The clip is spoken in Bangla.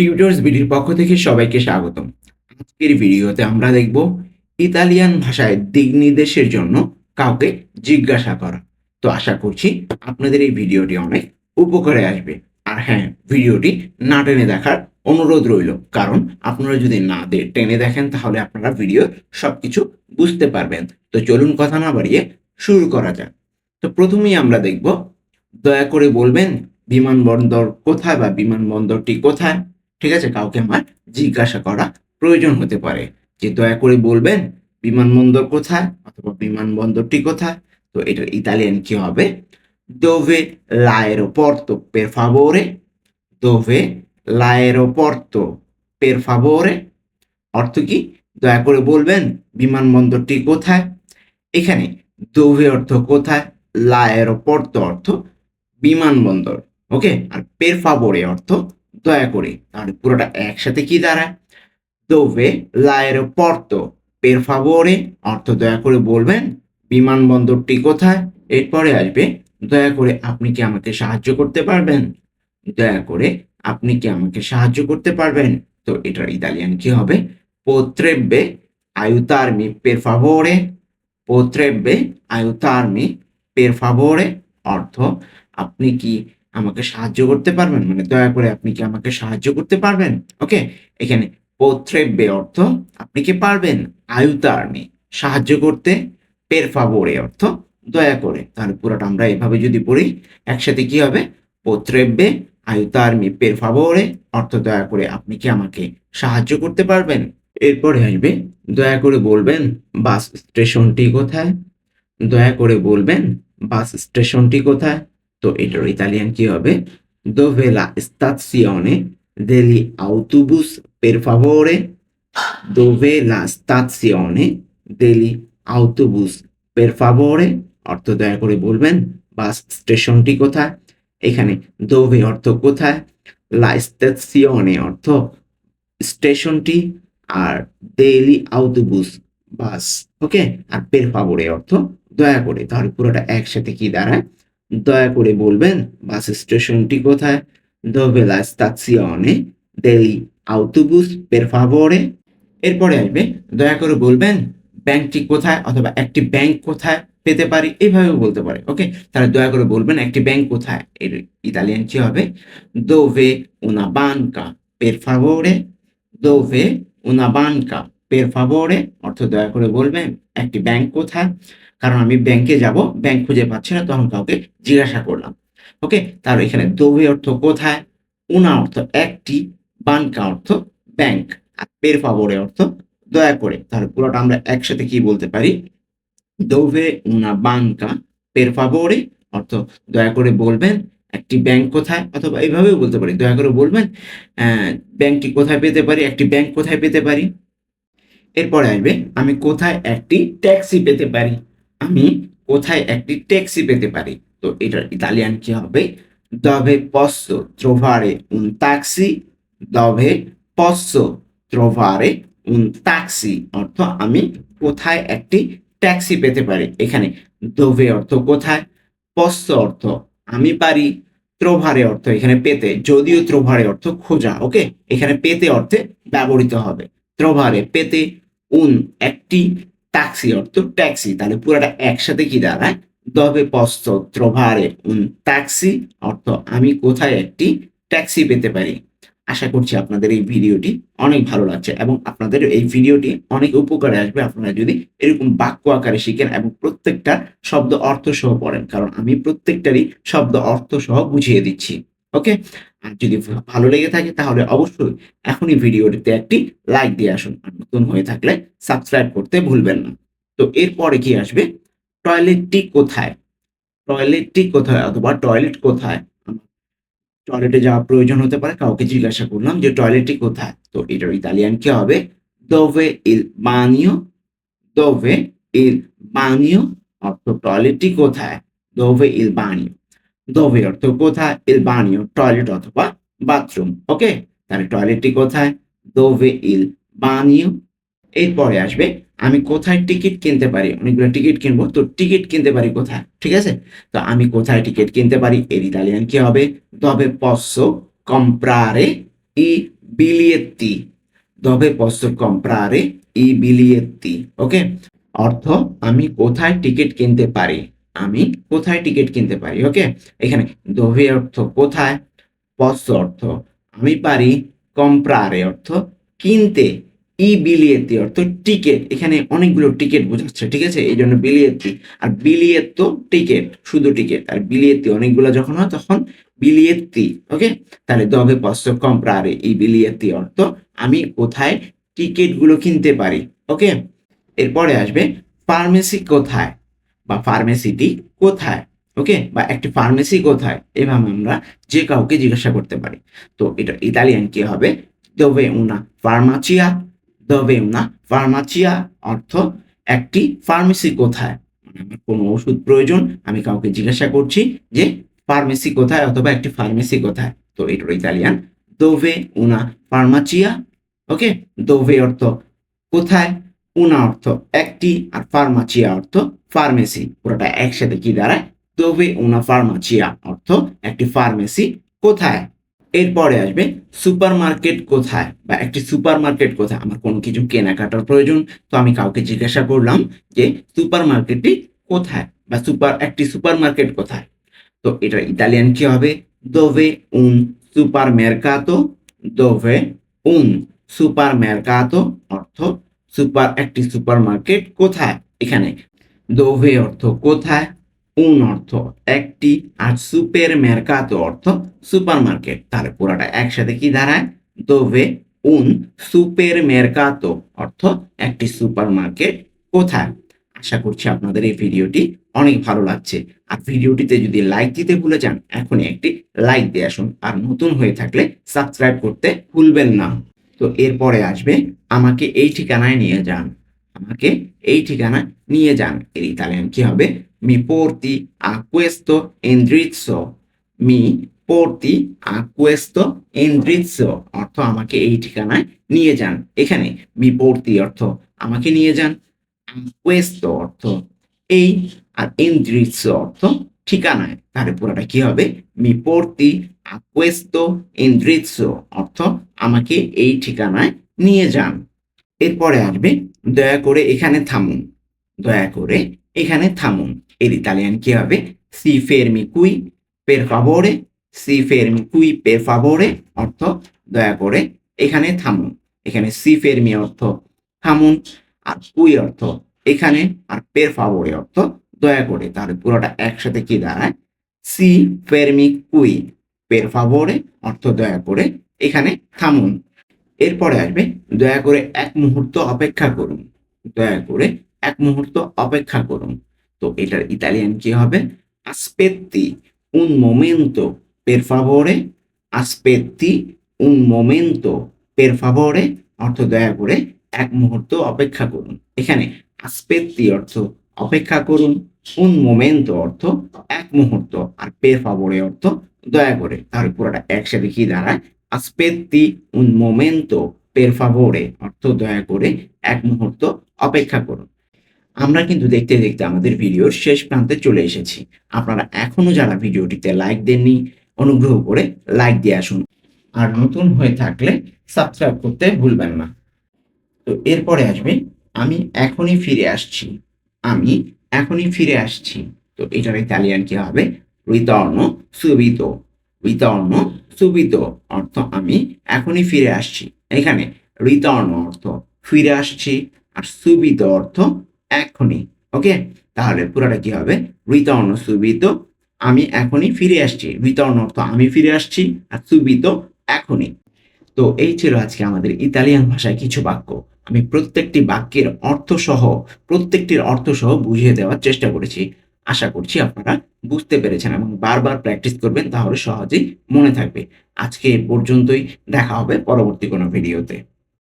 টিউটর্স বিডির পক্ষ থেকে সবাইকে স্বাগতম। আজকের ভিডিওতে আমরা দেখব ইতালিয়ান ভাষায় দিক নির্দেশের জন্য কাউকে জিজ্ঞাসা করা। তো আশা করছি আপনাদের এই ভিডিওটি অনেক উপকারে আসবে। আর হ্যাঁ ভিডিওটি না টেনে দেখার অনুরোধ রইল, কারণ আপনারা যদি না দে- টেনে দেখেন তাহলে আপনারা ভিডিও সবকিছু বুঝতে পারবেন। তো চলুন কথা না বাড়িয়ে শুরু করা যাক। তো প্রথমেই আমরা দেখব, দয়া করে বলবেন, বিমানবন্দর কোথায় বা বিমানবন্দরটি কোথায়? ঠিক আছে? কাউকে আমার জিজ্ঞাসা করা প্রয়োজন হতে পারে। যে দয়া করে বলবেন, বিমানবন্দর কোথায় অথবা বিমানবন্দরটি কোথায়? তো এটার ইতালিয়ান কি হবে? dove l'aeroporto per favore dove l'aeroporto per favore অর্থ কি? দয়া করে বলবেন, বিমানবন্দরটি কোথায়? এখানে দোভে অর্থ কোথায়? লায়েরোপর্ত অর্থ বিমানবন্দর। ওকে? আর পের ফাবোরে অর্থ দয়া করে, তাহলে পুরোটা একসাথে কি দাঁড়ায়? দোভে লায়েরোপর্তো পের ফাবোরে, অর্থ দয়া করে বলবেন, বিমানবন্দরটি কোথায়? এরপরে আসবে, দয়া করে আপনি কি আমাকে সাহায্য করতে পারবেন? দয়া করে আপনি কি আমাকে সাহায্য করতে পারবেন? তো এটার ইতালিয়ান কি হবে? potrebbe aiutarmi per favore potrebbe aiutarmi per favore অর্থ আপনি কি আমাকে সাহায্য করতে পারবেন? মানে দয়া করে আপনি কি আমাকে সাহায্য করতে পারবেন? ওকে এখানে potrebbe অর্থ, আপনি কি পারবেন? aiutarmi সাহায্য করতে per favore অর্থ, দয়া করে। তাহলে পুরোটা আমরা এভাবে যদি পড়ি, একসাথে কি হবে? potrebbe aiutarmi per favore অর্থ, দয়া করে আপনি কি আমাকে সাহায্য করতে পারবেন? এরপরে আসবে, দয়া করে বলবেন, বাস স্টেশনটি কোথায়? দয়া করে বলবেন, বাস স্টেশনটি কোথায়? তো এটার ইতালিয়ান কি হবে? দোভেলা stazione degli autobus, per favore? Dove la stazione degli autobus, per অর্থ দয়া করে বলবেন, বাস স্টেশনটি কোথায়? এখানে দোভে অর্থ কোথায়? লা স্টেশনে অর্থ স্টেশনটি, আর ডেইলি আউটোবুস বাস ওকে আর পের ফাভরে অর্থ দয়া করে, তাহলে পুরোটা একসাথে কি দাঁড়ায়? দয়া করে বলবেন, বাস স্টেশনটি কোথায়? দোভে লা স্টাzione ডেইলি আউটোবুস পের। ফাভরে এরপরে আসবে, দয়া করে বলবেন, ব্যাংকটি কোথায় অথবা একটি ব্যাংক কোথায় পেতে পারি? এইভাবেও বলতে পারে, ওকে? তাহলে দয়া করে বলবেন, একটি ব্যাংক কোথায়? এর ইতালিয়ান কি হবে? dove una banca per favore dove una banca per favore অর্থ দয়া করে বলবেন, একটি ব্যাংক কোথায়? কারণ আমি ব্যাংকে যাব ব্যাংক খুঁজে পাচ্ছি না, তখন কাউকে জিজ্ঞাসা করলাম। ওকে তার এখানে দোভে অর্থ কোথায়? উনা অর্থ একটি বানকা অর্থ ব্যাংক আর পের ফাবরে অর্থ দয়া করে, তাহলে পুরোটা আমরা একসাথে কি বলতে পারি? dove una banca পের favore অর্থ দয়া করে বলবেন, একটি ব্যাংক কোথায়? অথবা এইভাবেও বলতে পারি, দয়া করে বলবেন ব্যাংকটি কোথায় পেতে পারি? একটি ব্যাংক কোথায় পেতে পারি? এরপরে আসবে, আমি কোথায় একটি ট্যাক্সি পেতে পারি? আমি কোথায় একটি ট্যাক্সি পেতে পারি? তো এটার ইতালিয়ান কি হবে? dove posso trovare উন taxi? dove posso trovare উন taxi? অর্থ আমি কোথায় একটি ট্যাক্সি পেতে পারি? এখানে দোভে অর্থ কোথায়? পস্ত অর্থ আমি পারি। ত্রোভারে অর্থ এখানে পেতে যদিও ত্রোভারে অর্থ খোঁজা, ওকে? এখানে পেতে অর্থে ব্যবহৃত হবে। ত্রোভারে পেতে উন একটি ট্যাক্সি অর্থ ট্যাক্সি তাহলে পুরোটা একসাথে কি দাঁড়ায়? দবে পস্ত ত্রোভারে ট্যাক্সি অর্থ আমি কোথায় একটি ট্যাক্সি পেতে পারি? আশা করছি আপনাদের এই ভিডিওটি অনেক ভালো লাগছে এবং আপনাদের এই ভিডিওটি অনেক উপকারে আসবে। আপনারা যদি এরকম বাক্য আকারে শিখেন এবং প্রত্যেকটা শব্দ অর্থ সহ পড়েন, কারণ আমি প্রত্যেকটারই শব্দ অর্থ সহ বুঝিয়ে দিচ্ছি। ওকে আর যদি ভালো লেগে থাকে তাহলে অবশ্যই এখনই ভিডিওটিতে একটি লাইক দিয়ে আসুন। আর নতুন হয়ে থাকলে সাবস্ক্রাইব করতে ভুলবেন না। তো এরপরে কি আসবে? টয়লেটটি কোথায়? টয়লেটটি কোথায় অথবা টয়লেট কোথায়? টয়লেটে যাওয়া প্রয়োজন হতে পারে কাউকে জিজ্ঞাসা করলাম যে টয়লেটটি কোথায়? তো এটার ইতালিয়ান কি হবে? দোভে ইল বানিও দোভে ইল বানিও অর্থ টয়লেটটি কোথায়? দোভে ইল বানিও দোভে অর্থ কোথায়? ইল বানিও টয়লেট অথবা বাথরুম ওকে তাহলে টয়লেটটি কোথায়? দোভে ইল বানিও এরপরে আসবে, আমি কোথায় টিকিট কিনতে পারি? অনেকগুলো টিকিট কিনবো, তো টিকিট কিনতে পারি কোথায়? ঠিক আছে? তো আমি কোথায় টিকিট কিনতে পারি? এর ইতালিয়ান কি হবে? Deb পসো comprare i বিলিয়েত্তি Deb posso comprare i biglietti ওকে অর্থ, আমি কোথায় টিকিট কিনতে পারি? আমি কোথায় টিকিট কিনতে পারি? ওকে এখানে দোভে অর্থ কোথায়? পস্য অর্থ আমি পারি কম্প্রারে অর্থ কিনতে। ই বিলিয়েতি অর্থ টিকিট। এখানে অনেকগুলো টিকিট বোঝাচ্ছে, ঠিক আছে? এই জন্য বিলিয়েতি আর বিলিয়েত টিকিট, শুধু টিকিট। আর বিলিয়েতি অনেকগুলো যখন হয় তখন বিলিয়েতি ওকে তাহলে দবে পস্য কম্প্রারে ই বিলিয়েতি অর্থ আমি কোথায় টিকিটগুলো কিনতে পারি ওকে এরপরে আসবে ফার্মেসি কোথায়? বা ফার্মেসিটি কোথায়? ওকে বা একটি ফার্মেসি কোথায়? এভাবে আমরা যে কাউকে জিজ্ঞাসা করতে পারি। তো এটা ইতালিয়ান কি হবে? দove উনা ফার্মাচিয়া দove উনা ফার্মাচিয়া অর্থ, একটি ফার্মেসি কোথায়? মানে আমার কোনো ওষুধ প্রয়োজন, আমি কাউকে জিজ্ঞাসা করছি যে ফার্মেসি কোথায় অথবা একটি ফার্মেসি কোথায়। তো এটার ইতালিয়ান। দোভে উনা ফার্মাচিয়া ওকে দোভে অর্থ, কোথায়? উনা অর্থ একটি আর ফার্মাচিয়া অর্থ ফার্মেসি। পুরোটা একসাথে কি দাঁড়ায়? তবে উনা ফার্মাচিয়া অর্থ একটি ফার্মেসি কোথায়? এরপরে আসবে সুপার মার্কেট কোথায় বা একটি সুপার মার্কেট কোথায়? আমার কোনো কিছু কেনাকাটার প্রয়োজন। তো আমি কাউকে জিজ্ঞাসা করলাম যে সুপার মার্কেটটি কোথায় বা সুপার, একটি সুপার মার্কেট কোথায়? তো এটা ইতালিয়ান কি হবে? দোভে উন সুপার মেরকাতো দোভে উন সুপার মেরকাতো অর্থ সুপার, একটি সুপার মার্কেট কোথায়? এখানে। দোভে অর্থ কোথায়? উন অর্থ একটি। আর সুপের মেরকাতো অর্থ সুপার মার্কেট তাহলে পুরাটা একসাথে কি দাঁড়ায়? দোভে উন, সুপের মেরকাতো অর্থ একটি সুপার মার্কেট কোথায়? আশা করছি আপনাদের এই ভিডিওটি অনেক ভালো লাগছে। আর ভিডিওটিতে যদি লাইক দিতে ভুলে যান, এখনই একটি লাইক দিয়ে আসুন। আর নতুন হয়ে থাকলে সাবস্ক্রাইব করতে ভুলবেন না। তো এরপরে আসবে আমাকে এই ঠিকানায় নিয়ে যান। আমাকে এই ঠিকানায় নিয়ে যান। এর ইতালিয়ান কি হবে? মি a questo indirizzo. মি a questo indirizzo. অর্থ আমাকে এই ঠিকানায় নিয়ে যান। এখানে মি porti অর্থ আমাকে নিয়ে যান। Questo অর্থ এই, আর indirizzo অর্থ ঠিকানায়। তাহলে পুরোটা কি হবে? মি a questo indirizzo অর্থ আমাকে এই ঠিকানায় নিয়ে যান। এরপরে আসবে, দয়া করে এখানে থামুন। দয়া করে এখানে থামুন। এর ইতালিয়ান কি হবে? সি ফেরমি কুই পের ফাভোরে সি ফেরমি কুই পের ফাভোরে অর্থ, দয়া করে এখানে থামুন। এখানে সি ফেরমি অর্থ, থামুন। আর কুই অর্থ, এখানে। আর পের ফাভোরে অর্থ, দয়া করে। তাহলে পুরোটা একসাথে কি দাঁড়ায়? সি ফেরমি কুই পের ফাভোরে অর্থ, দয়া করে এখানে থামুন। এরপরে আসবে, দয়া করে এক মুহূর্ত অপেক্ষা করুন। দয়া করে এক মুহূর্ত অপেক্ষা করুন। তো এটার ইতালিয়ান কি হবে? আসপেত্তি উন মোমেন্তো পের ফাভোরে আসপেত্তি উন মোমেন্তো পের ফাভোরে অর্থ দয়া করে এক মুহূর্ত অপেক্ষা করুন। এখানে আসপেত্তি অর্থ অপেক্ষা করুন উন মোমেন্তো অর্থ এক মুহূর্ত, আর পের ফাভোরে অর্থ দয়া করে। তাহলে পুরোটা একসাথে কি দাঁড়ায়? আসপেত্তি উন মোমেন্তো পের ফাভোরে অর্থ দয়া করে এক মুহূর্ত অপেক্ষা করুন। আমরা কিন্তু দেখতে দেখতে আমাদের ভিডিওর শেষ প্রান্তে চলে এসেছি। আপনারা এখনও যারা ভিডিওটিতে লাইক দেননি, অনুগ্রহ করে লাইক দিয়ে আসুন। আর নতুন হয়ে থাকলে সাবস্ক্রাইব করতে ভুলবেন না। তো এরপরে আসবে, আমি এখনই ফিরে আসছি। আমি এখনই ফিরে আসছি। তো এটার ইতালিয়ান কি হবে? রিতর্ণ সুবিত রিতর্ণ সুবিত অর্থ আমি এখনই ফিরে আসছি। এখানে রিতর্ণ অর্থ ফিরে আসছি আর সুবিত অর্থ এখনই, ওকে? তাহলে পুরোটা কি হবে? রিতর্ণ সুবিত আমি এখনই ফিরে আসছি। রিতর্ণ অর্থ আমি ফিরে আসছি আর সুবিত এখনই। তো এই ছিল আজকে আমাদের ইতালিয়ান ভাষায় কিছু বাক্য। আমি প্রত্যেকটি বাক্যের অর্থ সহ প্রত্যেকটির অর্থ সহ বুঝিয়ে দেওয়ার চেষ্টা করেছি। আশা করছি আপনারা বুঝতে পেরেছেন এবং বারবার প্র্যাকটিস করবেন তাহলে সহজেই মনে থাকবে। আজকে এ পর্যন্তই, দেখা হবে পরবর্তী কোনো ভিডিওতে